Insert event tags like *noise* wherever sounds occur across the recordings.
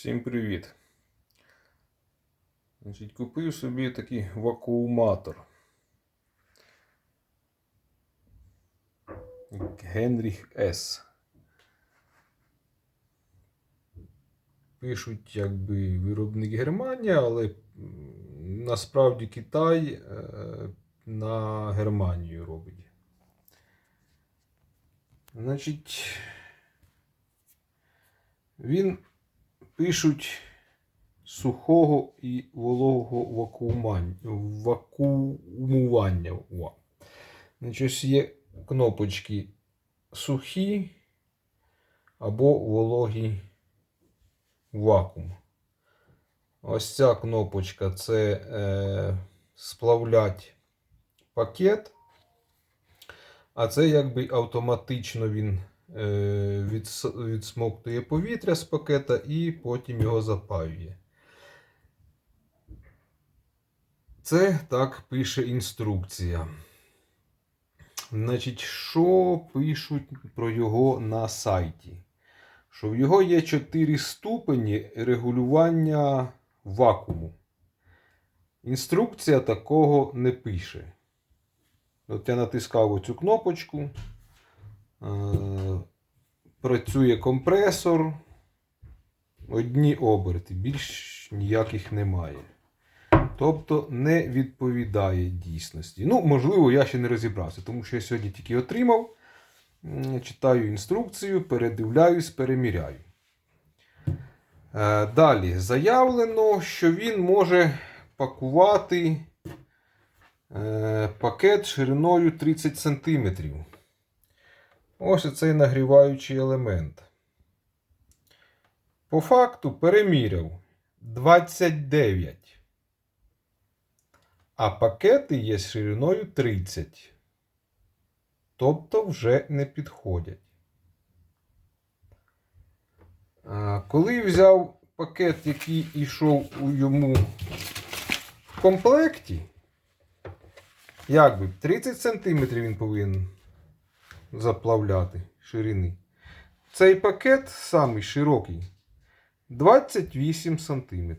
Всім привіт. Значить, купив собі такий вакууматор. Генріх С. Пишуть, якби виробник Германія, але насправді Китай е, на Германію робить. Значить, він пишуть сухого і вологого вакуумування. Значить, є кнопочки сухі або вологий вакуум. Ось ця кнопочка це е, сплавлять пакет. А це якби автоматично він відсмоктує повітря з пакета і потім його запаює. Це так пише інструкція. Значить, що пишуть про його на сайті? Що в його є 4 ступені регулювання вакууму. Інструкція такого не пише. От я натискав оцю кнопочку. Працює компресор. Одні оберти, більш ніяких немає. Тобто не відповідає дійсності. Ну, можливо, я ще не розібрався, тому що я сьогодні тільки отримав. Читаю інструкцію, передивляюсь, переміряю. Е, Далі заявлено, що він може пакувати е, пакет шириною 30 см. Ось цей нагріваючий елемент. По факту переміряв 29. А пакети є шириною 30. Тобто вже не підходять. Коли взяв пакет, який йшов у йому в комплекті, як би 30 см він повинен заплавляти ширини. Цей пакет самий широкий 28 см.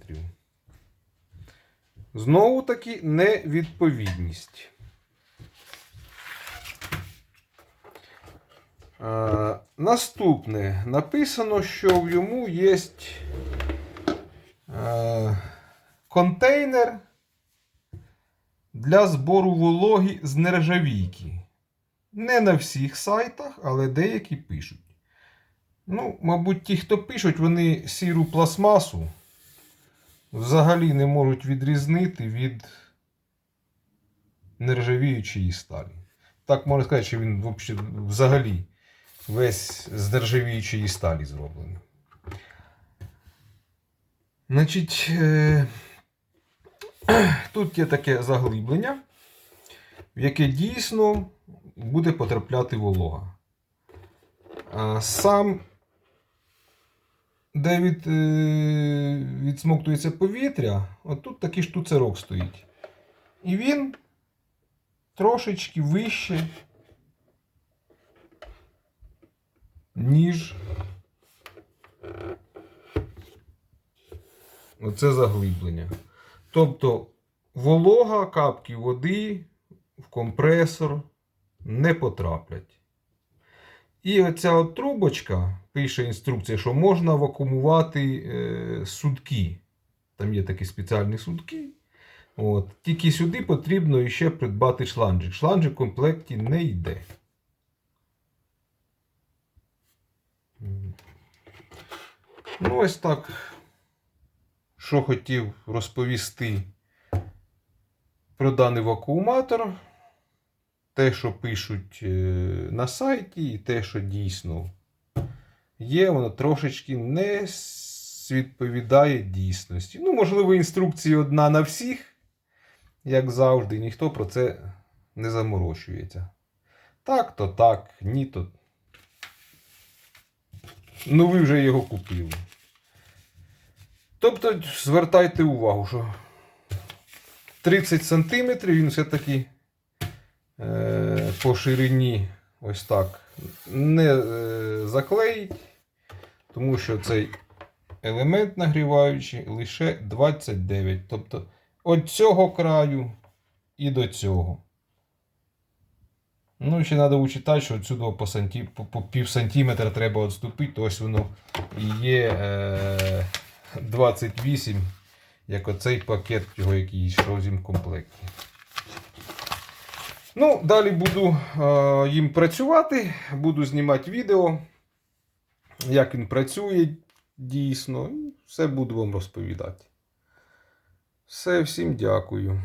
Знову таки невідповідність. Наступне написано, що в йому є контейнер для збору вологи з нержавійки. Не на всіх сайтах, але деякі пишуть. Ну, мабуть, ті, хто пишуть, вони сіру пластмасу взагалі не можуть відрізнити від нержавіючої сталі. Так можна сказати, що він взагалі весь з нержавіючої сталі зроблений. Значить, е, *clears throat* тут є таке заглиблення, в яке дійсно буде потрапляти волога. Сам, де е, відсмоктується повітря, отут такий штуцерок стоїть. І він трошечки вище, ніж оце заглиблення. Тобто волога, капки води в компресор не потраплять. І оця от трубочка пише інструкція, що можна вакуумувати е, судки. Там є такі спеціальні судки. От. Тільки сюди потрібно ще придбати шланжик. Шланжик в комплекті не йде. Ну, ось так. Що хотів розповісти про даний вакууматор те, що пишуть е, на сайті, і те, що дійсно є, воно трошечки не відповідає дійсності. Ну, можливо, інструкція одна на всіх, як завжди, ніхто про це не заморочується. Так, то так, ні, то. Ну, ви вже його купили. Тобто, звертайте увагу, що 30 см він все-таки по ширині ось так не е, заклеїть, тому що цей елемент нагріваючий лише 29. Тобто від цього краю і до цього. Ну, ще треба учитати, що отсюди по, санті... по, пів сантиметра треба відступити, ось воно є е... 28, як оцей пакет, його який йшов в комплекті. Ну, далі буду е, їм працювати, буду знімати відео, як він працює дійсно. і Все буду вам розповідати. Все, всім дякую.